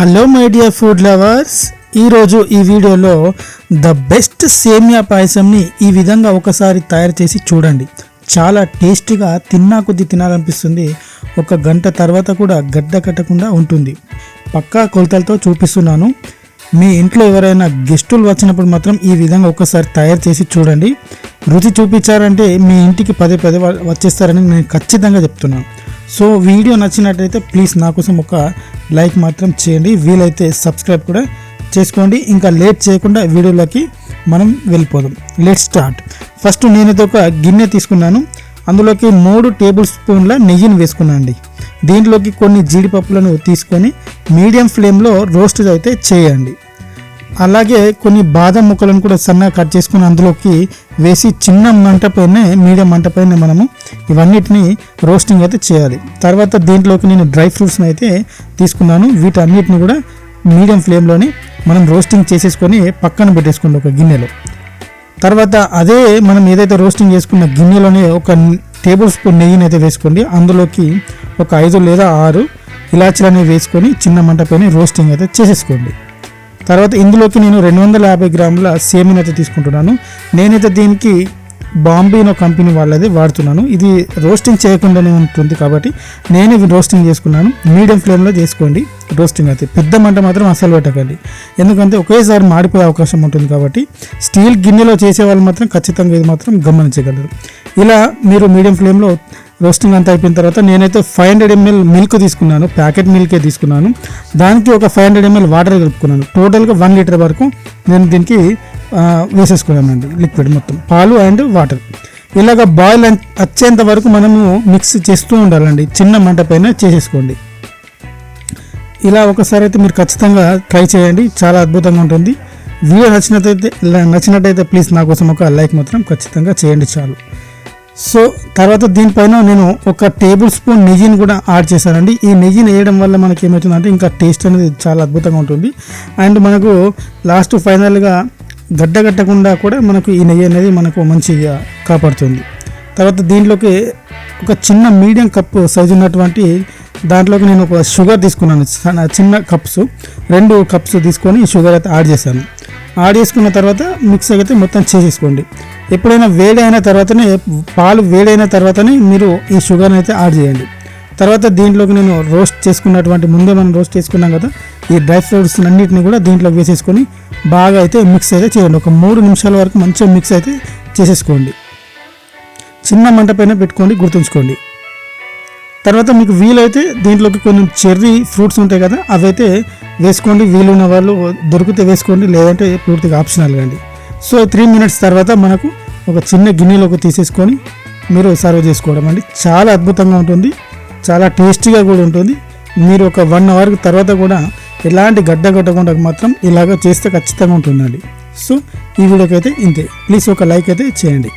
Hello my dear food lovers. ఈరోజు ఈ వీడియోలో ద బెస్ట్ సేమియా పాయసంని ఈ విధంగా ఒకసారి తయారు చేసి చూడండి. చాలా టేస్టీగా తిన్నా కొద్ది తినాలనిపిస్తుంది. ఒక గంట తర్వాత కూడా గడ్డ కట్టకుండా ఉంటుంది. పక్కా కొలతలతో చూపిస్తున్నాను. మీ ఇంట్లో ఎవరైనా గెస్టులు వచ్చినప్పుడు మాత్రం ఈ విధంగా ఒకసారి తయారు చేసి చూడండి. రుచి చూపించారంటే మీ ఇంటికి పదే పదే వచ్చేస్తారని నేను ఖచ్చితంగా చెప్తున్నాను. సో వీడియో నచ్చినట్టయితే ప్లీజ్ నా కోసం ఒక లైక్ మాత్రం చేయండి. వీలైతే సబ్స్క్రైబ్ కూడా చేసుకోండి. ఇంకా లేట్ చేయకుండా వీడియోలోకి మనం వెళ్ళిపోదాం. లెట్ స్టార్ట్ ఫస్ట్ నేనైతే ఒక గిన్నె తీసుకున్నాను. అందులోకి మూడు టేబుల్ స్పూన్ల నెయ్యిని వేసుకున్నానండి. దీంట్లోకి కొన్ని జీడిపప్పులను తీసుకొని మీడియం ఫ్లేమ్లో రోస్ట్ అయితే చేయండి. అలాగే కొన్ని బాదం ముక్కలను కూడా సన్నగా కట్ చేసుకుని అందులోకి వేసి చిన్న మంట పైన మీడియం మంట పైన మనము ఇవన్నిటిని రోస్టింగ్ అయితే చేయాలి. తర్వాత దీంట్లోకి నేను డ్రై ఫ్రూట్స్ని అయితే తీసుకున్నాను. వీటన్నిటిని కూడా మీడియం ఫ్లేమ్లోనే మనం రోస్టింగ్ చేసేసుకొని పక్కన పెట్టేసుకోండి ఒక గిన్నెలో. తర్వాత అదే మనం ఏదైతే రోస్టింగ్ చేసుకున్న గిన్నెలోనే ఒక టేబుల్ స్పూన్ నెయ్యిని అయితే వేసుకోండి. అందులోకి ఒక ఐదు లేదా ఆరు ఇలాచీలని వేసుకొని చిన్న మంట పైన రోస్టింగ్ అయితే చేసేసుకోండి. తర్వాత ఇందులోకి నేను రెండు వందల యాభై గ్రాముల సేమిని అయితే తీసుకుంటున్నాను. నేనైతే దీనికి బాంబేనో కంపెనీ వాళ్ళది వాడుతున్నాను. ఇది రోస్టింగ్ చేయకుండానే ఉంటుంది కాబట్టి నేను ఇది రోస్టింగ్ చేసుకున్నాను. మీడియం ఫ్లేమ్లో చేసుకోండి. రోస్టింగ్ అయితే పెద్ద మంట మాత్రం అసలు పెట్టకండి. ఎందుకంటే ఒకేసారి మాడిపోయే అవకాశం ఉంటుంది కాబట్టి స్టీల్ గిన్నెలో చేసే వాళ్ళు మాత్రం ఖచ్చితంగా ఇది మాత్రం గమనించగలరు. ఇలా మీరు మీడియం ఫ్లేమ్లో రోస్టింగ్ అంతా అయిపోయిన తర్వాత నేనైతే ఫైవ్ హండ్రెడ్ ఎంఎల్ మిల్క్ తీసుకున్నాను. ప్యాకెట్ మిల్కే తీసుకున్నాను. దానికి ఒక ఫైవ్ హండ్రెడ్ ఎంఎల్ వాటర్ కలుపుకున్నాను. టోటల్గా వన్ లీటర్ వరకు నేను దీనికి వేసేసుకున్నానండి లిక్విడ్ మొత్తం. పాలు అండ్ వాటర్ ఇలాగ బాయిల్ వచ్చేంత వరకు మనము మిక్స్ చేస్తూ ఉండాలండి. చిన్న మంట పైన చేసేసుకోండి. ఇలా ఒకసారి అయితే మీరు ఖచ్చితంగా ట్రై చేయండి. చాలా అద్భుతంగా ఉంటుంది. వీడియో నచ్చినట్టయితే నచ్చినట్టయితే ప్లీజ్ నా కోసం ఒక లైక్ మాత్రం ఖచ్చితంగా చేయండి చాలు. సో తర్వాత దీనిపైన నేను ఒక టేబుల్ స్పూన్ నెయ్యిని కూడా యాడ్ చేశానండి. ఈ నెయ్యిని వేయడం వల్ల మనకి ఏమవుతుందంటే ఇంకా టేస్ట్ అనేది చాలా అద్భుతంగా ఉంటుంది. అండ్ మనకు లాస్ట్ ఫైనల్గా గడ్డ కట్టకుండా కూడా మనకు ఈ నెయ్యి అనేది మనకు మంచిగా కాపాడుతుంది. తర్వాత దీంట్లోకి ఒక చిన్న మీడియం కప్పు సైజు ఉన్నటువంటి దాంట్లోకి నేను ఒక షుగర్ తీసుకున్నాను. చిన్న కప్స్ రెండు కప్స్ తీసుకొని షుగర్ అయితే యాడ్ చేశాను. యాడ్ చేసుకున్న తర్వాత మిక్స్ అయితే మొత్తం చేసేసుకోండి. ఎప్పుడైనా వేడైన తర్వాతనే పాలు వేడైన తర్వాతనే మీరు ఈ షుగర్ని అయితే యాడ్ చేయండి. తర్వాత దీంట్లోకి నేను రోస్ట్ చేసుకున్నటువంటి ముందే మనం రోస్ట్ చేసుకున్నాం కదా ఈ డ్రై ఫ్రూట్స్ అన్నిటిని కూడా దీంట్లో వేసేసుకొని బాగా అయితే మిక్స్ అయితే చేయండి. ఒక మూడు నిమిషాల వరకు మంచిగా మిక్స్ అయితే చేసేసుకోండి. చిన్న మంట పైన పెట్టుకోండి గుర్తుంచుకోండి. తర్వాత మీకు వీలైతే దీంట్లోకి కొన్ని చెర్రీ ఫ్రూట్స్ ఉంటాయి కదా అవైతే వేసుకోండి. వీలున్న వాళ్ళు దొరికితే వేసుకోండి లేదంటే పూర్తిగా ఆప్షనల్ అండి. సో త్రీ మినిట్స్ తర్వాత మనకు ఒక చిన్న గిన్నెలోకి తీసేసుకొని మీరు సర్వ్ చేసుకోవడం అండి. చాలా అద్భుతంగా ఉంటుంది. చాలా టేస్టీగా కూడా ఉంటుంది. మీరు ఒక వన్ అవర్ తర్వాత కూడా ఎలాంటి గడ్డ కట్టకుండా మాత్రం ఇలాగ చేస్తే ఖచ్చితంగా ఉంటుందండి. సో ఈ వీడియోకి అయితే ఇంతే. ప్లీజ్ ఒక లైక్ అయితే చేయండి.